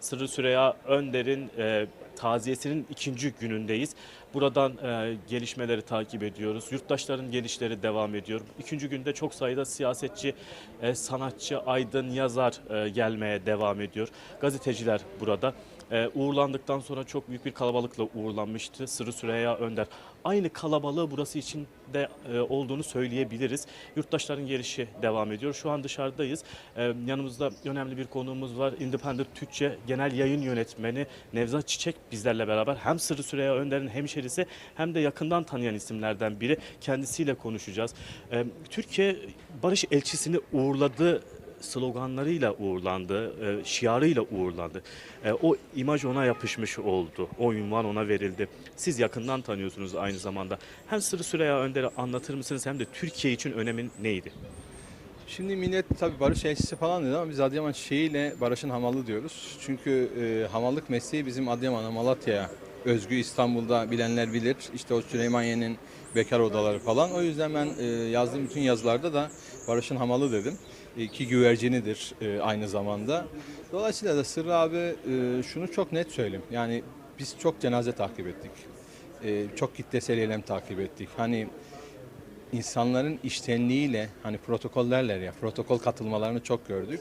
Sırrı Süreyya Önder'in e, taziyesinin ikinci günündeyiz. Buradan e, gelişmeleri takip ediyoruz. Yurttaşların gelişleri devam ediyor. İkinci günde çok sayıda siyasetçi, e, sanatçı, aydın, yazar e, gelmeye devam ediyor. Gazeteciler burada. E, uğurlandıktan sonra çok büyük bir kalabalıkla uğurlanmıştı Sırrı Süreyya Önder. Aynı kalabalığı burası için de e, olduğunu söyleyebiliriz. Yurttaşların gelişi devam ediyor. Şu an dışarıdayız. E, yanımızda önemli bir konuğumuz var. Independent Türkçe Genel Yayın Yönetmeni Nevzat Çiçek bizlerle beraber. Hem Sırrı Süreyya Önder'in hemşerisi hem de yakından tanıyan isimlerden biri. Kendisiyle konuşacağız. E, Türkiye Barış Elçisini uğurladı sloganlarıyla uğurlandı, e, şiarıyla uğurlandı. E, o imaj ona yapışmış oldu. O ünvan ona verildi. Siz yakından tanıyorsunuz aynı zamanda. Hem Sırrı Süreyya Önder'i anlatır mısınız hem de Türkiye için önemin neydi? Şimdi millet tabii barış elçisi falan dedi ama biz Adıyaman çiçeğiyle barışın hamalı diyoruz. Çünkü e, hamallık mesleği bizim Adıyaman'a, Malatya'ya özgü İstanbul'da bilenler bilir. İşte o Süleymaniye'nin bekar odaları falan. O yüzden ben e, yazdığım bütün yazılarda da barışın hamalı dedim. E, ki güvercinidir e, aynı zamanda. Dolayısıyla da Sırrı abi e, şunu çok net söyleyeyim. Yani biz çok cenaze takip ettik. E, çok kitlesel eylem takip ettik. Hani insanların iştenliğiyle hani protokollerler ya protokol katılmalarını çok gördük.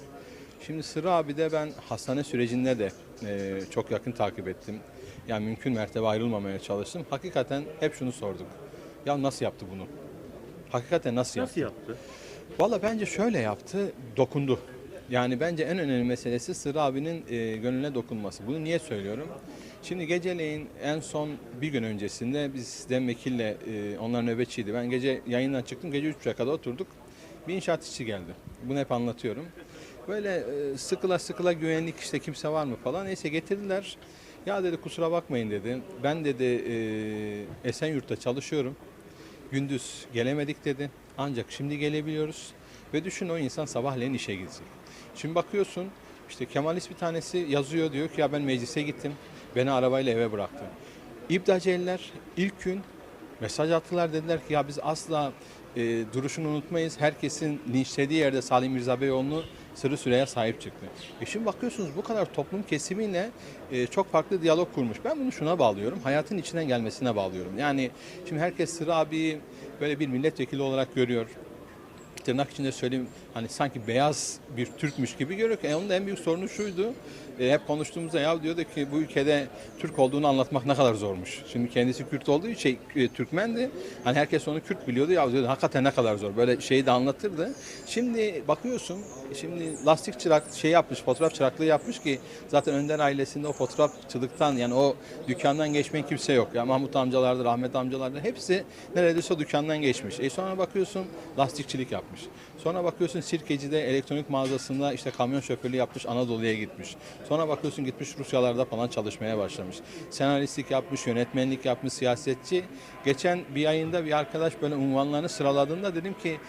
Şimdi Sırrı abi de ben hastane sürecinde de e, çok yakın takip ettim. Yani mümkün mertebe ayrılmamaya çalıştım. Hakikaten hep şunu sorduk. Ya nasıl yaptı bunu? Hakikaten nasıl yaptı? Nasıl yaptı? Valla bence şöyle yaptı, dokundu. Yani bence en önemli meselesi Sırrı abinin e, gönlüne dokunması. Bunu niye söylüyorum? Şimdi geceleyin en son bir gün öncesinde biz Dem Vekil'le e, onlar nöbetçiydi. Ben gece yayından çıktım, gece 3'e kadar oturduk. Bir inşaat işçi geldi. Bunu hep anlatıyorum. Böyle e, sıkıla sıkıla güvenlik işte kimse var mı falan. Neyse getirdiler. Ya dedi kusura bakmayın dedi. Ben dedi e, Esenyurt'ta çalışıyorum. Gündüz gelemedik dedi. Ancak şimdi gelebiliyoruz. Ve düşün o insan sabahleyin işe gidecek. Şimdi bakıyorsun işte Kemalist bir tanesi yazıyor diyor ki ya ben meclise gittim. Beni arabayla eve bıraktı. İbdaceliler ilk gün mesaj attılar dediler ki ya biz asla e, duruşunu unutmayız. Herkesin linçlediği yerde Salim Mirza Beyoğlu'nu Sırrı Süreyya sahip çıktı. E şimdi bakıyorsunuz bu kadar toplum kesimiyle e, çok farklı diyalog kurmuş. Ben bunu şuna bağlıyorum. Hayatın içinden gelmesine bağlıyorum. Yani şimdi herkes Sırrı abiyi böyle bir milletvekili olarak görüyor tırnak içinde söyleyeyim hani sanki beyaz bir Türkmüş gibi görüyor ki e, onun da en büyük sorunu şuydu. E, hep konuştuğumuzda ya diyordu ki bu ülkede Türk olduğunu anlatmak ne kadar zormuş. Şimdi kendisi Kürt olduğu için e, Türkmendi. Hani herkes onu Kürt biliyordu ya diyordu hakikaten ne kadar zor. Böyle şeyi de anlatırdı. Şimdi bakıyorsun şimdi lastik çırak şey yapmış fotoğraf çıraklığı yapmış ki zaten Önder ailesinde o fotoğrafçılıktan yani o dükkandan geçmeyen kimse yok. Ya Mahmut amcalardır, Ahmet amcalardır hepsi neredeyse o dükkandan geçmiş. E sonra bakıyorsun lastikçilik yapmış. Sonra bakıyorsun Sirkeci'de elektronik mağazasında işte kamyon şoförlüğü yapmış Anadolu'ya gitmiş. Sonra bakıyorsun gitmiş Rusyalarda falan çalışmaya başlamış. Senaristlik yapmış, yönetmenlik yapmış, siyasetçi. Geçen bir ayında bir arkadaş böyle unvanlarını sıraladığında dedim ki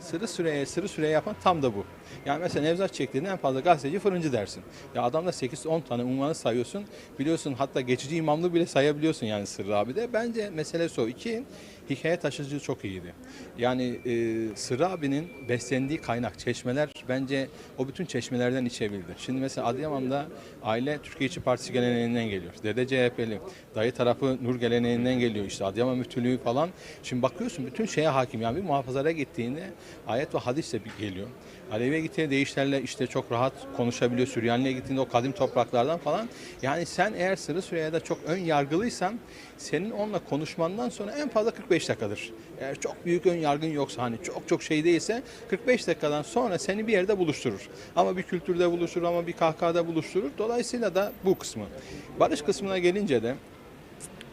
Sırı süreye, sırı süreye yapan tam da bu. Yani mesela Nevzat çektiğinde en fazla gazeteci fırıncı dersin. Ya adamda 8-10 tane unvanı sayıyorsun. Biliyorsun hatta geçici imamlığı bile sayabiliyorsun yani Sırrı abi de. Bence mesele o. İki, hikaye taşıcılığı çok iyiydi. Yani e, Sırrı abinin beslendiği kaynak, çeşmeler bence o bütün çeşmelerden içebildi. Şimdi mesela Adıyaman'da aile Türkiye İşçi Partisi geleneğinden geliyor. Dede CHP'li, dayı tarafı Nur geleneğinden geliyor işte Adıyaman müftülüğü falan. Şimdi bakıyorsun bütün şeye hakim yani bir muhafazara gittiğinde ayet ve hadis de geliyor. Alevi'ye gittiğinde deyişlerle işte çok rahat konuşabiliyor. Süryani'ye gittiğinde o kadim topraklardan falan. Yani sen eğer Sırrı Süreyya'da çok ön yargılıysan senin onunla konuşmandan sonra en fazla 45 dakikadır. Eğer çok büyük ön yargın yoksa hani çok çok şey değilse 45 dakikadan sonra seni bir yerde buluşturur. Ama bir kültürde buluşturur ama bir kahkahada buluşturur. Dolayısıyla da bu kısmı. Barış kısmına gelince de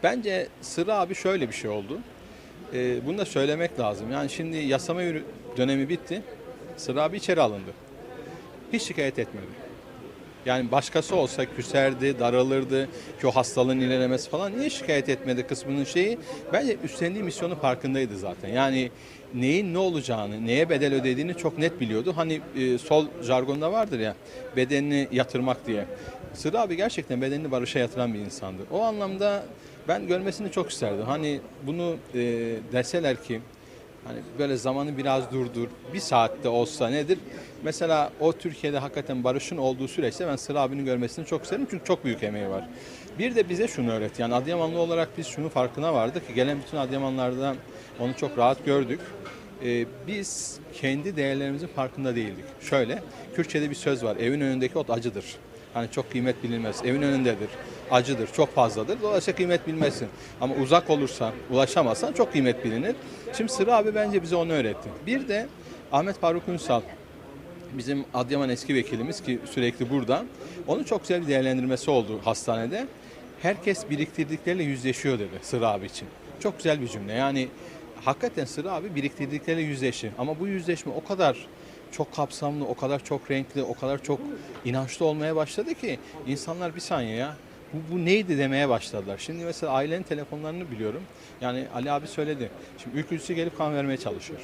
bence Sırrı abi şöyle bir şey oldu. Ee, bunu da söylemek lazım. Yani şimdi yasama dönemi bitti. Sırrı abi içeri alındı. Hiç şikayet etmedi. Yani başkası olsa küserdi, daralırdı ki o hastalığın ilerlemesi falan niye şikayet etmedi kısmının şeyi. Bence üstlendiği misyonu farkındaydı zaten. Yani neyin ne olacağını, neye bedel ödediğini çok net biliyordu. Hani e, sol jargonda vardır ya bedenini yatırmak diye. Sırrı abi gerçekten bedenini barışa yatıran bir insandı. O anlamda ben görmesini çok isterdim. Hani bunu e, deseler ki Hani böyle zamanı biraz durdur. Bir saatte olsa nedir? Mesela o Türkiye'de hakikaten barışın olduğu süreçte ben Sıra abinin görmesini çok isterim çünkü çok büyük emeği var. Bir de bize şunu öğret. Yani Adıyamanlı olarak biz şunu farkına vardık gelen bütün Adıyamanlardan onu çok rahat gördük. Ee, biz kendi değerlerimizin farkında değildik. Şöyle, Kürtçe'de bir söz var. Evin önündeki ot acıdır. Hani çok kıymet bilinmez. Evin önündedir. Acıdır, çok fazladır. Dolayısıyla kıymet bilmezsin. Ama uzak olursan, ulaşamazsan çok kıymet bilinir. Şimdi Sıra abi bence bize onu öğretti. Bir de Ahmet Faruk Ünsal, bizim Adıyaman eski vekilimiz ki sürekli burada. Onun çok güzel bir değerlendirmesi oldu hastanede. Herkes biriktirdikleriyle yüzleşiyor dedi Sıra abi için. Çok güzel bir cümle. Yani hakikaten Sıra abi biriktirdikleriyle yüzleşir. Ama bu yüzleşme o kadar çok kapsamlı, o kadar çok renkli, o kadar çok inançlı olmaya başladı ki insanlar bir saniye ya bu, bu neydi demeye başladılar. Şimdi mesela ailenin telefonlarını biliyorum. Yani Ali abi söyledi. Şimdi ülkücüsü gelip kan vermeye çalışıyor.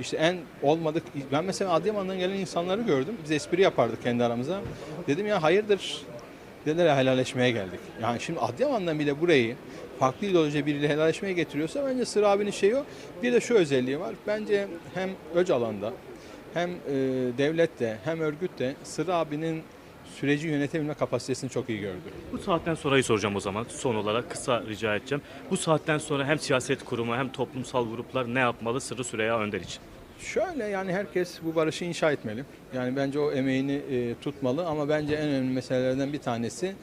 İşte en olmadık ben mesela Adıyaman'dan gelen insanları gördüm. Biz espri yapardık kendi aramıza. Dedim ya hayırdır dediler ya helalleşmeye geldik. Yani şimdi Adıyaman'dan bile burayı farklı ideoloji biriyle helalleşmeye getiriyorsa bence Sıra abinin şeyi o. Bir de şu özelliği var. Bence hem Öcalan'da hem e, devlette hem örgütte Sıra abinin süreci yönetebilme kapasitesini çok iyi gördü. Bu saatten sonrayı soracağım o zaman son olarak kısa rica edeceğim. Bu saatten sonra hem siyaset kurumu hem toplumsal gruplar ne yapmalı Sırrı Süreyya Önder için? Şöyle yani herkes bu barışı inşa etmeli. Yani bence o emeğini e, tutmalı ama bence en önemli meselelerden bir tanesi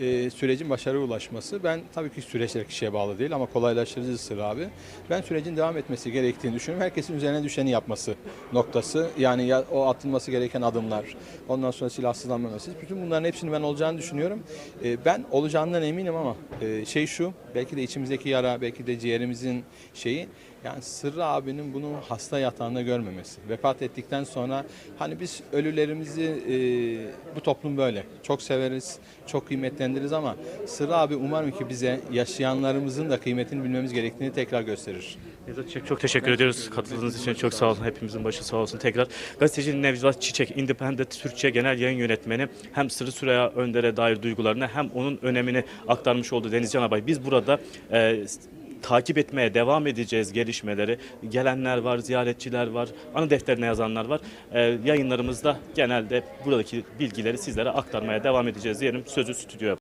e, sürecin başarıya ulaşması. Ben tabii ki süreçler kişiye bağlı değil ama kolaylaştırıcı Sıra abi. Ben sürecin devam etmesi gerektiğini düşünüyorum. Herkesin üzerine düşeni yapması noktası. Yani ya, o atılması gereken adımlar, ondan sonra silahsızlanmaması. Bütün bunların hepsini ben olacağını düşünüyorum. E, ben olacağından eminim ama e, şey şu, belki de içimizdeki yara, belki de ciğerimizin şeyi yani Sırrı abinin bunu hasta yatağında görmemesi. Vefat ettikten sonra hani biz ölülerimizi e, bu toplum böyle çok severiz, çok kıymetlendiririz ama Sırrı abi umarım ki bize yaşayanlarımızın da kıymetini bilmemiz gerektiğini tekrar gösterir. Nevzat Çiçek çok teşekkür ediyoruz. Katıldığınız için çok sağ olun. Hepimizin başı sağ olsun tekrar. Gazeteci Nevzat Çiçek, Independent Türkçe Genel Yayın Yönetmeni hem Sırrı Süreyya Önder'e dair duygularını hem onun önemini aktarmış oldu Denizcan Abay. Biz burada e, takip etmeye devam edeceğiz gelişmeleri. Gelenler var, ziyaretçiler var, anı defterine yazanlar var. E, yayınlarımızda genelde buradaki bilgileri sizlere aktarmaya devam edeceğiz diyelim. Sözü stüdyoya